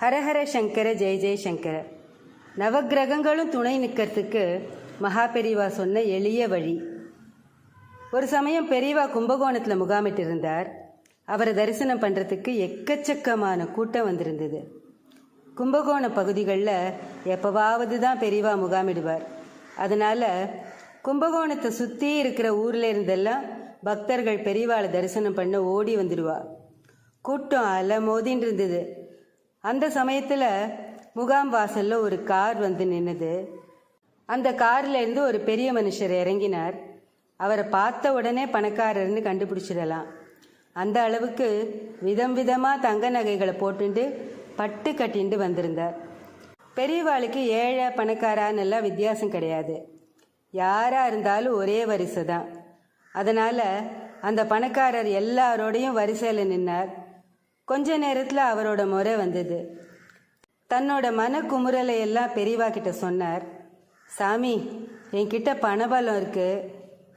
ஹரஹர சங்கர ஜெய ஜெயசங்கர நவகிரகங்களும் நவக்கிரகங்களும் துணை நிற்கிறதுக்கு மகாபெரிவா சொன்ன எளிய வழி. ஒரு சமயம் பெரியவா கும்பகோணத்தில் முகாமிட்டு இருந்தார் அவரை தரிசனம் பண்ணுறதுக்கு எக்கச்சக்கமான கூட்டம் வந்திருந்தது. கும்பகோண பகுதிகளில் எப்போவாவது தான் பெரியவா முகாமிடுவார். அதனால் கும்பகோணத்தை சுற்றி இருக்கிற ஊரில் இருந்தெல்லாம் பக்தர்கள் பெரியவாளை தரிசனம் பண்ண ஓடி வந்துடுவா. கூட்டம் அலை மோதின்னு இருந்தது. அந்த சமயத்தில் முகாம் வாசலில் ஒரு கார் வந்து நின்னுது. அந்த கார்லேருந்து ஒரு பெரிய மனுஷர் இறங்கினார். அவரை பார்த்த உடனே பணக்காரர்னு கண்டுபிடிச்சிடலாம். அந்த அளவுக்கு விதம் விதமாக தங்க நகைகளை போட்டுண்டு பட்டு கட்டிண்டு வந்திருந்தார். பெரியவாளுக்கு ஏழை பணக்காரான்னு எல்லாம் வித்தியாசம் கிடையாது. யாராக இருந்தாலும் ஒரே வரிசை தான் அதனால் அந்த பணக்காரர் எல்லாரோடையும் வரிசையில் நின்னார். கொஞ்ச நேரத்தில் அவரோட முறை வந்தது. தன்னோட மன குமுறலை எல்லாம் பெரியவா கிட்ட சொன்னார். சாமி என்கிட்ட பணபலம் இருக்கு.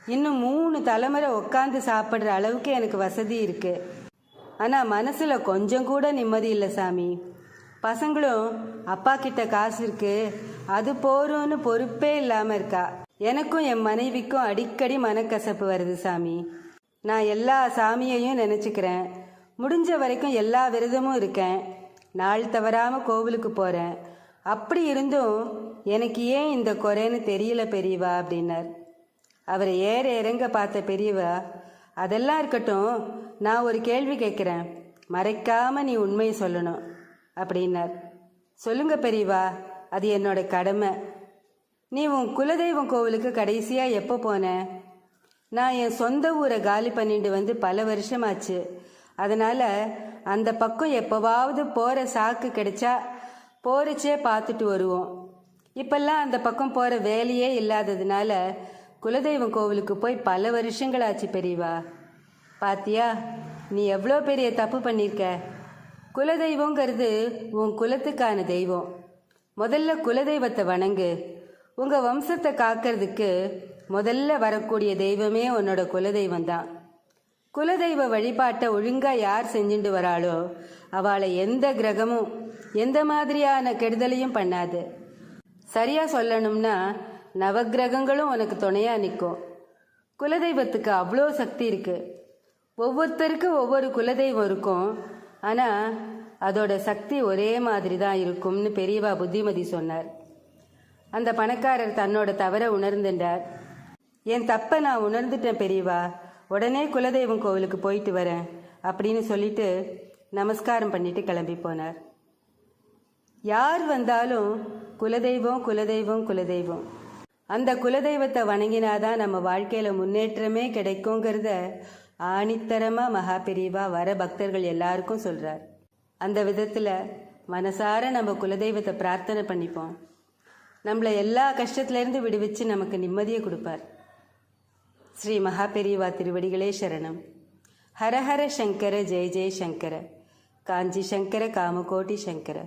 இன்னும் மூணு தலைமுறை உட்காந்து சாப்பிட்ற அளவுக்கு எனக்கு வசதி இருக்கு. ஆனால் மனசில் கொஞ்சம் கூட நிம்மதி இல்லை சாமி. பசங்களும் அப்பா கிட்ட காசு இருக்கு. அது போறோன்னு பொறுப்பே இல்லாமல் இருக்கா. எனக்கும் என் மனைவிக்கும் அடிக்கடி மனக்கசப்பு வருது சாமி. நான் எல்லா சாமியையும் நினச்சிக்கிறேன். முடிஞ்ச வரைக்கும் எல்லா விரதமும் இருக்கேன். நாள் தவறாமல் கோவிலுக்கு போகிறேன் அப்படி இருந்தும் எனக்கு ஏன் இந்த குறைன்னு தெரியல பெரியவா அப்படின்னார். அவரை ஏற இறங்க பார்த்த பெரியவா அதெல்லாம் இருக்கட்டும் நான் ஒரு கேள்வி கேட்குறேன். மறைக்காம நீ உண்மையை சொல்லணும் அப்படின்னார். சொல்லுங்க பெரியவா அது என்னோட கடமை. நீ உன் குலதெய்வம் கோவிலுக்கு கடைசியாக எப்போ போன? நான் என் சொந்த ஊரை காலி பண்ணிட்டு வந்து பல வருஷமாச்சு. அதனால அந்த பக்கம் எப்போவாவது போகிற சாக்கு கிடைச்சா போரிச்சே பார்த்துட்டு வருவோம். இப்பெல்லாம் அந்த பக்கம் போகிற வேலையே இல்லாததுனால குலதெய்வம் கோவிலுக்கு போய் பல வருஷங்களாச்சு பெரியவா. பாத்தியா நீ எவ்வளோ பெரிய தப்பு பண்ணியிருக்க குலதெய்வங்கிறது உன் குலத்துக்கான தெய்வம். முதல்ல குலதெய்வத்தை வணங்கு. உங்கள் வம்சத்தை காக்கிறதுக்கு முதல்ல வரக்கூடிய தெய்வமே உன்னோட குலதெய்வம் தான் குலதெய்வ வழிபாட்டை ஒழுங்காக யார் செஞ்சுட்டு வராளோ அவளை எந்த கிரகமும் எந்த மாதிரியான கெடுதலையும் பண்ணாது. சரியா சொல்லணும்னா நவக்கிரகங்களும் உனக்கு துணையா நிற்கும் குலதெய்வத்துக்கு அவ்வளோ சக்தி இருக்கு. ஒவ்வொருத்தருக்கும் ஒவ்வொரு குலதெய்வம் இருக்கும். ஆனால் அதோட சக்தி ஒரே மாதிரி தான் இருக்கும்னு பெரியவா புத்திமதி சொன்னார். அந்த பணக்காரர் தன்னோட தவற உணர்ந்துட்டார் என் தப்பை நான் உணர்ந்துட்டேன் பெரியவா. உடனே குலதெய்வம் கோவிலுக்கு போயிட்டு வரேன் அப்படின்னு சொல்லிட்டு நமஸ்காரம் பண்ணிட்டு கிளம்பி போனார். யார் வந்தாலும் குலதெய்வம் குலதெய்வம் குலதெய்வம். அந்த குலதெய்வத்தை வணங்கினாதான் நம்ம வாழ்க்கையில முன்னேற்றமே கிடைக்குங்கிறத ஆணித்தரமா மகா பெரியவா வர பக்தர்கள் எல்லாருக்கும் சொல்றார். அந்த விதத்துல மனசார நம்ம குலதெய்வத்தை பிரார்த்தனை பண்ணிப்போம். நம்மளை எல்லா கஷ்டத்திலேருந்து விடுவிச்சு நமக்கு நிம்மதியை கொடுப்பார். ஸ்ரீ மகாபெரிவா திருவடிகளே சரணம் ஹரஹர சங்கர ஜெய ஜெய சங்கர காஞ்சி சங்கர காமகோட்டி சங்கர